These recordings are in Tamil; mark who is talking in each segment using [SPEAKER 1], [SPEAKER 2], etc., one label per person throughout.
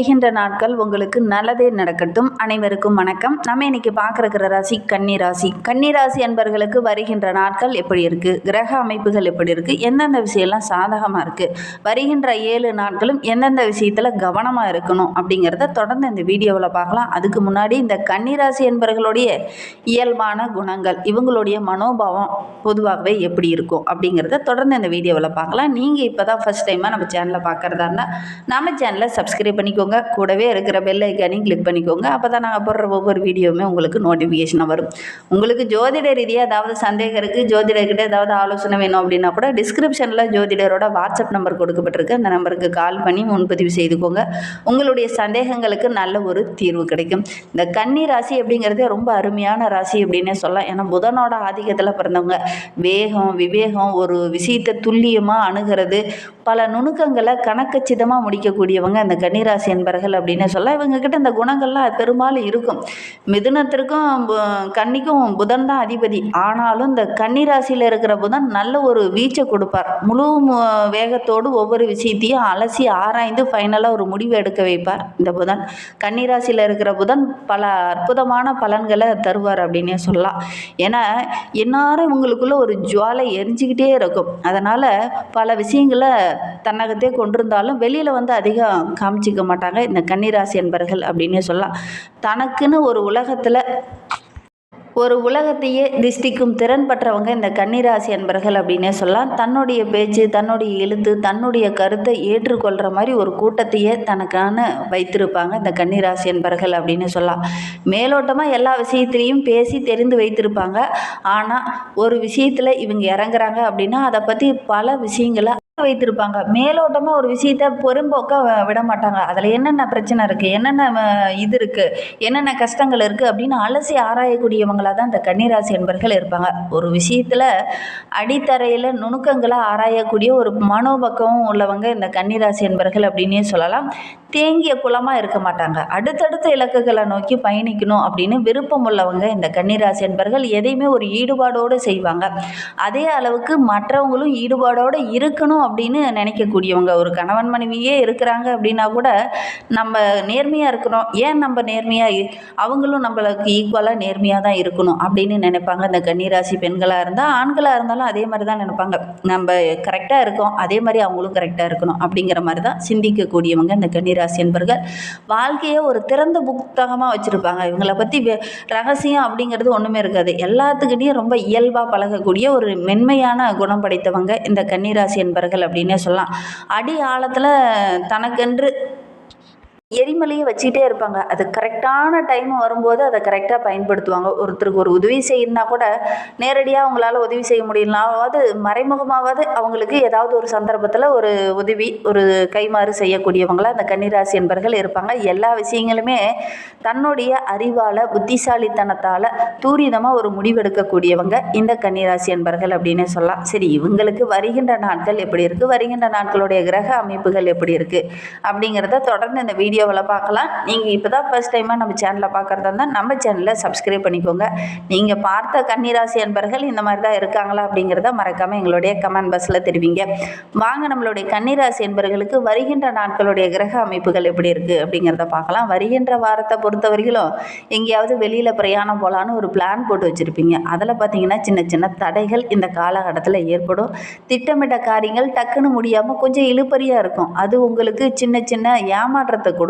[SPEAKER 1] வருகின்ற நாட்கள் உங்களுக்கு நல்லதே நடக்கட்டும். அனைவருக்கும் வணக்கம். நம்ம இன்னைக்கு பார்க்குற ராசி கன்னி ராசி. கன்னி ராசி என்பவர்களுக்கு வருகின்ற நாட்கள் எப்படி இருக்குது கிரக அமைப்புகள் எப்படி இருக்குது எந்தெந்த விஷயம்லாம் சாதகமாக இருக்குது வருகின்ற ஏழு நாட்களும் எந்தெந்த விஷயத்தில் கவனமாக இருக்கணும் அப்படிங்கிறத தொடர்ந்து இந்த வீடியோவில் பார்க்கலாம். அதுக்கு முன்னாடி இந்த கன்னி ராசி என்பவர்களுடைய இயல்பான குணங்கள் இவங்களுடைய மனோபாவம் பொதுவாகவே எப்படி இருக்கும் அப்படிங்கிறத தொடர்ந்து இந்த வீடியோவில் பார்க்கலாம். நீங்கள் இப்போ தான் ஃபஸ்ட் டைமாக நம்ம சேனலை பார்க்குறதா இருந்தால் நம்ம சேனலை சப்ஸ்கிரைப் பண்ணிக்கோங்க. கூடவே இருக்கிற பெல் ஐக்கானையும் கிளிக் பண்ணிக்கோங்க. அப்போ தான் நாங்கள் போடுற ஒவ்வொரு வீடியோவுமே உங்களுக்கு நோட்டிஃபிகேஷனாக வரும். உங்களுக்கு ஜோதிட ரீதியாக ஏதாவது சந்தேகம் இருக்குது ஜோதிடர்கிட்ட ஏதாவது ஆலோசனை வேணும் அப்படின்னா கூட டிஸ்கிரிப்ஷனில் ஜோதிடரோட வாட்ஸ்அப் நம்பர் கொடுக்கப்பட்டிருக்கு. அந்த நம்பருக்கு கால் பண்ணி முன்பதிவு செய்துக்கோங்க. உங்களுடைய சந்தேகங்களுக்கு நல்ல ஒரு தீர்வு கிடைக்கும். இந்த கன்னி ராசி அப்படிங்கிறதே ரொம்ப அருமையான ராசி அப்படின்னே சொல்லலாம். ஏன்னா புதனோட ஆதிக்கத்தில் பிறந்தவங்க. வேகம் விவேகம் ஒரு விஷயத்தை துல்லியமாக அணுகிறது. பல நுணுக்கங்களை கணக்கச்சிதமாக முடிக்கக்கூடியவங்க அந்த கன்னிராசி என்பர்கள் அப்படின்னு சொல்ல இவங்கக்கிட்ட இந்த குணங்கள்லாம் பெரும்பாலும் இருக்கும். மிதுனத்திற்கும் பு- கன்னிக்கும் புதன் தான் அதிபதி. ஆனாலும் இந்த கன்னி ராசியில் இருக்கிற புதன் நல்ல ஒரு வீச்சை கொடுப்பார். முழு மு- வேகத்தோடு ஒவ்வொரு விஷயத்தையும் அலசி ஆராய்ந்து ஃபைனலாக ஒரு முடிவு எடுக்க வைப்பார் இந்த புதன். கன்னிராசியில் இருக்கிற புதன் பல அற்புதமான பலன்களை தருவார் அப்படின்னே சொல்லலாம். ஏன்னா எந்நேரம் இவங்களுக்குள்ள ஒரு ஜுவாலை எரிஞ்சிக்கிட்டே இருக்கும். அதனால் பல விஷயங்களை தன்னகத்தே கொண்டிருந்தாலும் வெளியில் வந்து அதிகம் காமிச்சிக்க மாட்டாங்க. இந்த கன்னிராசி என்பர்கள் அப்படின்னே சொல்லலாம். தனக்குன்னு ஒரு உலகத்தில் ஒரு உலகத்தையே திஷ்டிக்கும் திறன் பெற்றவங்க இந்த கன்னிராசி என்பர்கள் அப்படின்னே சொல்லலாம். தன்னுடைய பேச்சு தன்னுடைய எழுத்து தன்னுடைய கருத்தை ஏற்றுக்கொள்கிற மாதிரி ஒரு கூட்டத்தையே தனக்கான வைத்திருப்பாங்க இந்த கன்னிராசி அன்பர்கள் அப்படின்னு சொல்லலாம். மேலோட்டமாக எல்லா விஷயத்திலையும் பேசி தெரிந்து வைத்திருப்பாங்க. ஆனால் ஒரு விஷயத்தில் இவங்க இறங்குறாங்க அப்படின்னா அதை பற்றி பல விஷயங்களை வைத்திருப்பாங்க. மேலோட்டமாக ஒரு விஷயத்த பொறும்போக்க விட மாட்டாங்க அதில் என்னென்ன பிரச்சனை இருக்குது என்னென்ன இது இருக்குது என்னென்ன கஷ்டங்கள் இருக்குது அப்படின்னு அலசி ஆராயக்கூடியவங்களாக தான் இந்த கன்னிராசி என்பர்கள் இருப்பாங்க. ஒரு விஷயத்தில் அடித்தரையில் நுணுக்கங்களை ஆராயக்கூடிய ஒரு மனோபக்கமும் உள்ளவங்க இந்த கன்னிராசி என்பர்கள் அப்படின்னே சொல்லலாம். தேங்கிய குளமாக இருக்க மாட்டாங்க. அடுத்தடுத்த இலக்குகளை நோக்கி பயணிக்கணும் அப்படின்னு விருப்பம் உள்ளவங்க இந்த கன்னிராசி என்பர்கள் எதையுமே ஒரு ஈடுபாடோடு செய்வாங்க. அதே அளவுக்கு மற்றவங்களும் ஈடுபாடோடு இருக்கணும் அப்படின்னு நினைக்கக்கூடியவங்க. ஒரு கணவன் மனைவியே இருக்கிறாங்க அப்படின்னா கூட நம்ம நேர்மையாக இருக்கிறோம். ஏன் நம்ம நேர்மையாக அவங்களும் நம்மளுக்கு ஈக்குவலாக நேர்மையாக தான் இருக்கணும் அப்படின்னு நினைப்பாங்க. இந்த கன்னிராசி பெண்களாக இருந்தால் ஆண்களாக இருந்தாலும் அதே மாதிரி தான் நினைப்பாங்க. நம்ம கரெக்டாக இருக்கோம் அதே மாதிரி அவங்களும் கரெக்டாக இருக்கணும் அப்படிங்கிற மாதிரி தான் சிந்திக்கக்கூடியவங்க இந்த கன்னிராசி என்பர்கள். வாழ்க்கையை ஒரு திறந்த புத்தகமாக வச்சுருப்பாங்க. இவங்களை பற்றி ரகசியம் அப்படிங்கிறது ஒன்றுமே இருக்காது. எல்லாத்துக்கிட்டையும் ரொம்ப இயல்பாக பழகக்கூடிய ஒரு மென்மையான குணம் படைத்தவங்க இந்த கன்னிராசி என்பர்கள் அப்படின்னே சொல்லலாம். அடி ஆழத்தில் தனக்கென்று எரிமலையை வச்சுக்கிட்டே இருப்பாங்க. அது கரெக்டான டைம் வரும்போது அதை கரெக்டாக பயன்படுத்துவாங்க. ஒருத்தருக்கு ஒரு உதவி செய்யணும்னா கூட நேரடியாக அவங்களால உதவி செய்ய முடியலனாவது மறைமுகமாவது அவங்களுக்கு ஏதாவது ஒரு சந்தர்ப்பத்தில் ஒரு உதவி ஒரு கைமாறு செய்யக்கூடியவங்களாக அந்த கன்னிராசி என்பர்கள் இருப்பாங்க. எல்லா விஷயங்களுமே தன்னுடைய அறிவால் புத்திசாலித்தனத்தால் தூரிதமாக ஒரு முடிவெடுக்கக்கூடியவங்க இந்த கன்னிராசி என்பர்கள் அப்படின்னே சொல்லலாம். சரி இவங்களுக்கு வருகின்ற நாட்கள் எப்படி இருக்குது வருகின்ற நாட்களுடைய கிரக அமைப்புகள் எப்படி இருக்குது அப்படிங்கிறத தொடர்ந்து இந்த வீடியோ வீடியோவில் பார்க்கலாம். நீங்கள் இப்போ தான் ஃபர்ஸ்ட் டைமாக நம்ம சேனலை பார்க்குறதா இருந்தால் நம்ம சேனலை சப்ஸ்கிரைப் பண்ணிக்கோங்க. நீங்கள் பார்த்த கன்னிராசி என்பர்கள் இந்த மாதிரி தான் இருக்காங்களா அப்படிங்கிறத மறக்காமல் எங்களுடைய கமெண்ட் பாக்ஸில் தெரிவிங்க. வாங்க நம்மளுடைய கன்னிராசி அன்பர்களுக்கு வருகின்ற நாட்களுடைய கிரக அமைப்புகள் எப்படி இருக்குது அப்படிங்கிறத பார்க்கலாம். வருகின்ற வாரத்தை பொறுத்த வரைக்கும் எங்கேயாவது வெளியில் பிரயாணம் போகலான்னு ஒரு பிளான் போட்டு வச்சுருப்பீங்க. அதில் பார்த்தீங்கன்னா சின்ன சின்ன தடைகள் இந்த காலகட்டத்தில் ஏற்படும். திட்டமிட்ட காரியங்கள் டக்குன்னு முடியாமல் கொஞ்சம் இழுப்பறியாக இருக்கும். அது உங்களுக்கு சின்ன சின்ன ஏமாற்றத்தை கொடுக்கும்.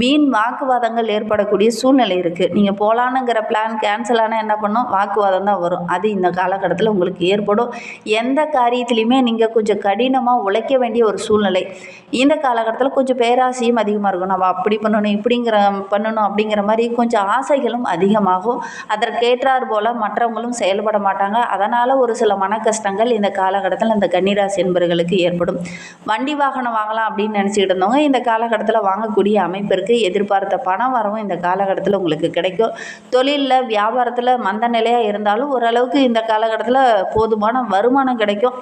[SPEAKER 1] வீண் வாக்குவாதங்கள் ஏற்படக்கூடிய சூழ்நிலை இருக்குது நீங்கள் போகலானுங்கிற பிளான் கேன்சல் ஆனால் என்ன பண்ணும்? வாக்குவாதம் தான் வரும். அது இந்த காலகட்டத்தில் உங்களுக்கு ஏற்படும். எந்த காரியத்திலையுமே நீங்கள் கொஞ்சம் கடினமாக உழைக்க வேண்டிய ஒரு சூழ்நிலை. இந்த காலகட்டத்தில் கொஞ்சம் பேராசையும் அதிகமாக இருக்கும் நம்ம அப்படி பண்ணணும் இப்படிங்கிற பண்ணணும் அப்படிங்கிற மாதிரி கொஞ்சம் ஆசைகளும் அதிகமாகும். அதற்கேற்றார் போல் மற்றவங்களும் செயல்பட மாட்டாங்க. அதனால் ஒரு சில மன கஷ்டங்கள் இந்த காலகட்டத்தில் இந்த கன்னிராசி என்பவர்களுக்கு ஏற்படும். வண்டி வாகனம் வாங்கலாம் அப்படின்னு நினச்சிக்கிட்டு இருந்தவங்க இந்த காலகட்டத்தில் வாங்கக்கூடிய அமைப்பு அமைப்பிற்கு எதிர்பார்த்த பணம் வரவும் இந்த காலகட்டத்தில் உங்களுக்கு கிடைக்கும். தொழிலில் வியாபாரத்தில் மந்த நிலையாக இருந்தாலும் ஓரளவுக்கு இந்த காலகட்டத்தில் போதுமான வருமானம் கிடைக்கும்.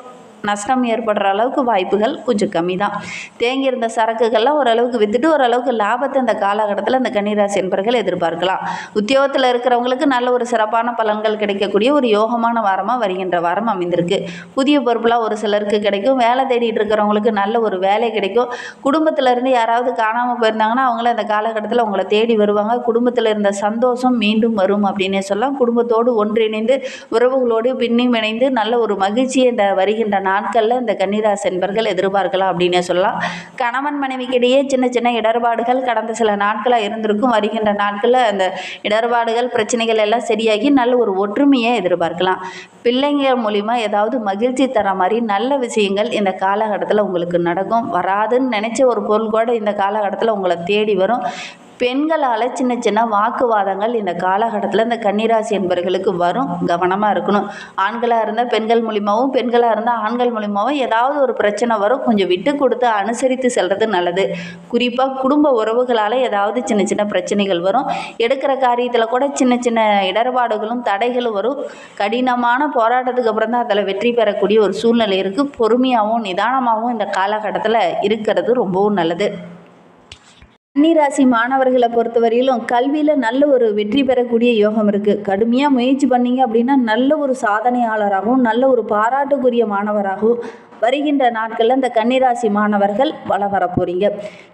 [SPEAKER 1] நஷ்டம் ஏற்படுற அளவுக்கு வாய்ப்புகள் கொஞ்சம் கம்மி தான் தேங்கியிருந்த சரக்குகள்லாம் ஓரளவுக்கு விற்றுட்டு ஓரளவுக்கு லாபத்தை இந்த காலகட்டத்தில் இந்த கன்னிராசி என்பர்கள் எதிர்பார்க்கலாம். உத்தியோகத்தில் இருக்கிறவங்களுக்கு நல்ல ஒரு சிறப்பான பலன்கள் கிடைக்கக்கூடிய ஒரு யோகமான வாரமாக வருகின்ற வாரம் அமைந்திருக்கு. புதிய பொறுப்புலாம் ஒரு சிலருக்கு கிடைக்கும். வேலை தேடிட்டு இருக்கிறவங்களுக்கு நல்ல ஒரு வேலை கிடைக்கும். குடும்பத்தில் இருந்து யாராவது காணாமல் போயிருந்தாங்கன்னா அவங்கள அந்த காலகட்டத்தில் அவங்கள தேடி வருவாங்க. குடும்பத்தில் இருந்த சந்தோஷம் மீண்டும் வரும் அப்படின்னே சொல்லலாம். குடும்பத்தோடு ஒன்றிணைந்து உறவுகளோடு பின்னியும் இணைந்து நல்ல ஒரு மகிழ்ச்சியை இந்த வருகின்ற நாட்களில் இந்த கன்னிராசி என்பர்கள் எதிர்பார்க்கலாம் அப்படின்னே சொல்லலாம். கணவன் மனைவிக்கிடையே சின்ன சின்ன இடர்பாடுகள் கடந்த சில நாட்களாக இருந்திருக்கும். வருகின்ற நாட்களில் அந்த இடர்பாடுகள் பிரச்சனைகள் எல்லாம் சரியாகி நல்ல ஒரு ஒற்றுமையை எதிர்பார்க்கலாம். பிள்ளைங்க மூலிமா ஏதாவது மகிழ்ச்சி தர மாதிரி நல்ல விஷயங்கள் இந்த காலகட்டத்தில் உங்களுக்கு நடக்கும். வராதுன்னு நினச்ச ஒரு பொருள் கூட இந்த காலகட்டத்தில் உங்களை தேடி வரும். பெண்களால் சின்ன சின்ன வாக்குவாதங்கள் இந்த காலகட்டத்தில் இந்த கன்னிராசி என்பவர்களுக்கு வரும். கவனமாக இருக்கணும். ஆண்களாக இருந்தால் பெண்கள் மூலிமாவும் பெண்களாக இருந்தால் ஆண்கள் மூலிமாவும் ஏதாவது ஒரு பிரச்சனை வரும். கொஞ்சம் விட்டு கொடுத்து அனுசரித்து செல்வது நல்லது. குறிப்பாக குடும்ப உறவுகளால் ஏதாவது சின்ன சின்ன பிரச்சனைகள் வரும். எடுக்கிற காரியத்தில் கூட சின்ன சின்ன இடர்பாடுகளும் தடைகளும் வரும். கடினமான போராட்டத்துக்கு அப்புறம் தான் அதில் வெற்றி பெறக்கூடிய ஒரு சூழ்நிலை இருக்குது பொறுமையாகவும் நிதானமாகவும் இந்த காலகட்டத்தில் இருக்கிறது ரொம்பவும் நல்லது. கன்னிராசி மாணவர்களை பொறுத்தவரையிலும் கல்வியில் நல்ல ஒரு வெற்றி பெறக்கூடிய யோகம் இருக்குது கடுமையாக முயற்சி பண்ணீங்க அப்படின்னா நல்ல ஒரு சாதனையாளராகவும் நல்ல ஒரு பாராட்டுக்குரிய மாணவராகவும் வருகின்ற நாட்களில் இந்த கன்னிராசி மாணவர்கள் வள வர போகிறீங்க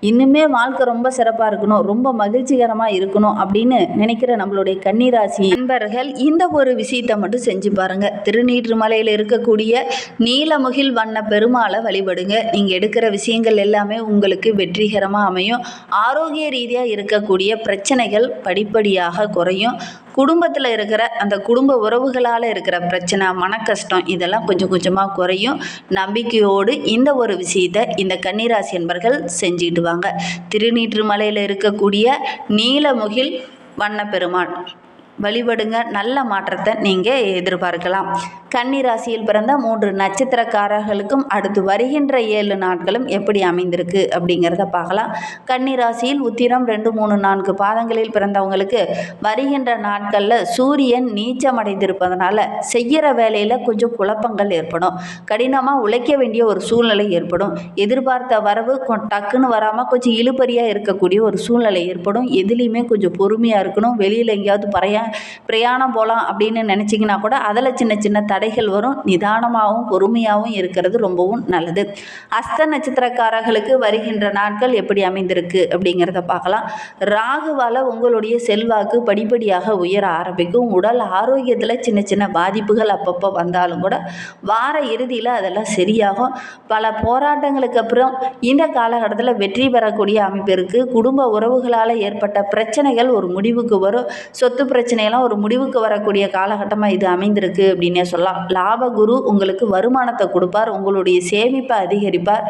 [SPEAKER 1] இன்னுமே வாழ்க்கை ரொம்ப சிறப்பாக இருக்கணும் ரொம்ப மகிழ்ச்சிகரமாக இருக்கணும் அப்படின்னு நினைக்கிற நம்மளுடைய கன்னிராசி நண்பர்கள் இந்த ஒரு விஷயத்தை மட்டும் செஞ்சு பாருங்கள் திருநீற்றுமலையில் இருக்கக்கூடிய நீலமுகில் வண்ண பெருமாளை வழிபடுங்க. நீங்கள் எடுக்கிற விஷயங்கள் எல்லாமே உங்களுக்கு வெற்றிகரமாக அமையும். ஆரோக்கிய ரீதியாக இருக்கக்கூடிய பிரச்சனைகள் படிப்படியாக குறையும். குடும்பத்தில் இருக்கிற அந்த குடும்ப உறவுகளால் இருக்கிற பிரச்சனை மன கஷ்டம் இதெல்லாம் கொஞ்சம் கொஞ்சமாக குறையும். நம்பிக்கையோடு இந்த ஒரு விஷயத்தை இந்த கன்னிராசி என்பர்கள் செஞ்சுக்கிட்டு வாங்க. திருநீற்றுமலையில் இருக்கக்கூடிய நீலமுகில் வண்ண பெருமாள் வழிபடுங்க. நல்ல மாற்றத்தை நீங்கள் எதிர்பார்க்கலாம். கன்னி ராசியில் பிறந்த மூன்று நட்சத்திரக்காரர்களுக்கும் அடுத்து வருகின்ற ஏழு நாட்களும் எப்படி அமைந்திருக்கு அப்படிங்கிறத பார்க்கலாம். கன்னி ராசியில் உத்திரம் ரெண்டு மூணு நான்கு பாதங்களில் பிறந்தவங்களுக்கு வருகின்ற நாட்களில் சூரியன் நீச்சமடைந்திருப்பதனால செய்கிற வேலையில் கொஞ்சம் குழப்பங்கள் ஏற்படும். கடினமாக உழைக்க வேண்டிய ஒரு சூழ்நிலை ஏற்படும். எதிர்பார்த்த வரவு கொ- டக்குன்னு வராமல் கொஞ்சம் இழுபறியாக இருக்கக்கூடிய ஒரு சூழ்நிலை ஏற்படும். எதுலேயுமே கொஞ்சம் பொறுமையாக இருக்கணும். வெளியில் எங்கேயாவது பறையா பிரயாணம் போகலாம் அப்படின்னு நினச்சிங்கன்னா கூட அதில் சின்ன சின்ன தடைகள் வரும். நிதானமாகவும் பொறுமையாகவும் இருக்கிறது ரொம்பவும் நல்லது. அஸ்த நட்சத்திரக்காரர்களுக்கு வருகின்ற நாட்கள் எப்படி அமைந்திருக்கு அப்படிங்கிறத பார்க்கலாம். ராகுவால் உங்களுடைய செல்வாக்கு படிப்படியாக உயர ஆரம்பிக்கும். உடல் ஆரோக்கியத்தில் சின்ன சின்ன பாதிப்புகள் அப்பப்போ வந்தாலும் கூட வார இறுதியில் அதெல்லாம் சரியாகும். பல போராட்டங்களுக்கு அப்புறம் இந்த காலகட்டத்தில் வெற்றி பெறக்கூடிய அமைப்பு இருக்குது குடும்ப உறவுகளால் ஏற்பட்ட பிரச்சனைகள் ஒரு முடிவுக்கு வரும். சொத்து பிரச்சனை பிரச்சனையெல்லாம் ஒரு முடிவுக்கு வரக்கூடிய காலகட்டமாக இது அமைந்திருக்கு அப்படின்னே சொல்லலாம். லாப குரு உங்களுக்கு வருமானத்தை கொடுப்பார் உங்களுடைய சேமிப்பை அதிகரிப்பார்.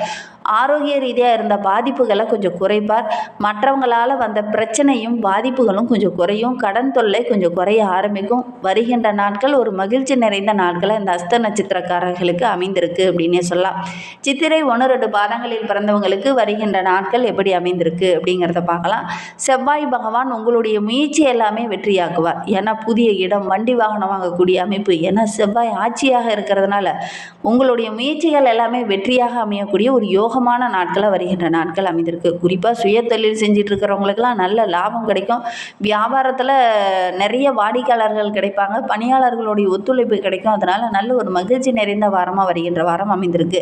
[SPEAKER 1] ஆரோக்கிய ரீதியாக இருந்த பாதிப்புகளை கொஞ்சம் குறைப்பார். மற்றவங்களால் வந்த பிரச்சனையும் பாதிப்புகளும் கொஞ்சம் குறையும். கடன் தொல்லை கொஞ்சம் குறைய ஆரம்பிக்கும். வருகின்ற நாட்கள் ஒரு மகிழ்ச்சி நிறைந்த நாட்களை இந்த அஸ்த நட்சத்திரக்காரர்களுக்கு அமைந்திருக்கு அப்படின்னே சொல்லலாம். சித்திரை ஒன்று ரெண்டு பாதங்களில் பிறந்தவங்களுக்கு வருகின்ற நாட்கள் எப்படி அமைந்திருக்கு அப்படிங்கிறத பார்க்கலாம். செவ்வாய் பகவான் உங்களுடைய முயற்சி எல்லாமே வெற்றியாக்குவார். ஏன்னா புதிய இடம் வண்டி வாகனம் வாங்கக்கூடிய அமைப்பு ஏன்னா செவ்வாய் ஆட்சியாக இருக்கிறதுனால உங்களுடைய முயற்சிகள் எல்லாமே வெற்றியாக அமையக்கூடிய ஒரு யோகமான நாட்களாக வருகின்ற நாட்கள் அமைந்திருக்கு. குறிப்பாக சுய தொழில் செஞ்சுட்டு இருக்கிறவங்களுக்கெல்லாம் நல்ல லாபம் கிடைக்கும். வியாபாரத்தில் நிறைய வாடிக்கையாளர்கள் கிடைப்பாங்க. பணியாளர்களுடைய ஒத்துழைப்பு கிடைக்கும். அதனால் நல்ல ஒரு மகிழ்ச்சி நிறைந்த வாரமாக வருகின்ற வாரம் அமைந்திருக்கு.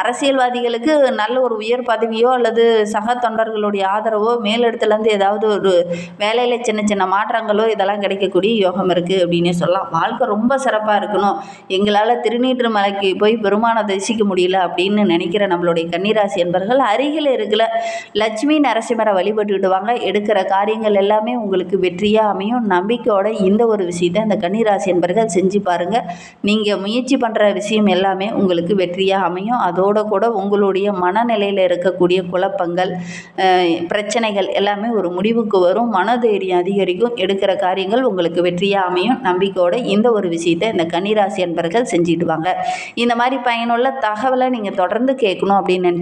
[SPEAKER 1] அரசியல்வாதிகளுக்கு நல்ல ஒரு உயர் பதவியோ அல்லது சக தொண்டர்களுடைய ஆதரவோ மேலிடத்துலேருந்து ஏதாவது ஒரு வேலையில் சின்ன சின்ன மாற்றங்களோ இதெல்லாம் கிடைக்கக்கூடிய யோகம் இருக்குது அப்படின்னு சொல்லலாம். வாழ்க்கை ரொம்ப சிறப்பாக இருக்கணும். எங்களால் திருநீற்று மலைக்கு போய் பெருமானை தரிசிக்க முடியல அப்படின்னு நினைக்கிற நம்மளுடைய கன்னிராசி என்பர்கள் அருகில் இருக்கிற லட்சுமி நரசிம்மரை வழிபட்டுக்கிடுவாங்க. எடுக்கிற காரியங்கள் எல்லாமே உங்களுக்கு வெற்றியாக அமையும். நம்பிக்கையோட இந்த ஒரு விஷயத்தை அந்த கன்னிராசி என்பர்கள் செஞ்சு பாருங்கள் நீங்கள் முயற்சி பண்ணுற விஷயம் எல்லாமே உங்களுக்கு வெற்றியாக அமையும். அதோட கூட உங்களுடைய மனநிலையில் இருக்கக்கூடிய குழப்பங்கள் பிரச்சனைகள் எல்லாமே ஒரு முடிவுக்கு வரும். மனதைரியம் அதிகரிக்கும். எடுக்கிற காரியங்கள் உங்களுக்கு வெற்றியாக அமையும். நம்பிக்கையோட இந்த ஒரு விஷயத்தை இந்த கன்னிராசி என்பர்கள் செஞ்சிடுவாங்க இந்த மாதிரி பயனுள்ள தகவலை நீங்கள் தொடர்ந்து கேட்கணும் அப்படின்னு நினச்சி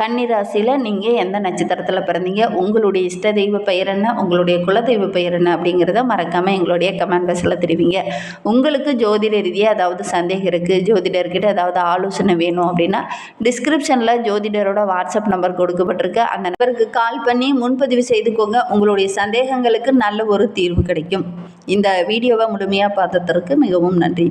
[SPEAKER 1] கன்னிராசியில் நீங்கள் எந்த நட்சத்திரத்தில் பிறந்தீங்க? உங்களுடைய இஷ்ட தெய்வ பெயர் என்ன? உங்களுடைய குலதெய்வ பெயர் என்ன? அப்படிங்கிறத மறக்காமல் எங்களுடைய கமெண்ட் பாக்ஸில் தெரிவிங்க. உங்களுக்கு ஜோதிட ரீதியாக ஏதாவது சந்தேகம் இருக்குது ஜோதிடர்கிட்ட ஏதாவது ஆலோசனை வேணும் அப்படின்னா டிஸ்கிரிப்ஷனில் ஜோதிடரோட வாட்ஸ்அப் நம்பர் கொடுக்கப்பட்டிருக்கு. அந்த நம்பருக்கு கால் பண்ணி முன்பதிவு செய்துக்கோங்க. உங்களுடைய சந்தேகங்களுக்கு நல்ல ஒரு தீர்வு கிடைக்கும். இந்த வீடியோவை முழுமையாக பார்த்ததற்கு மிகவும் நன்றி.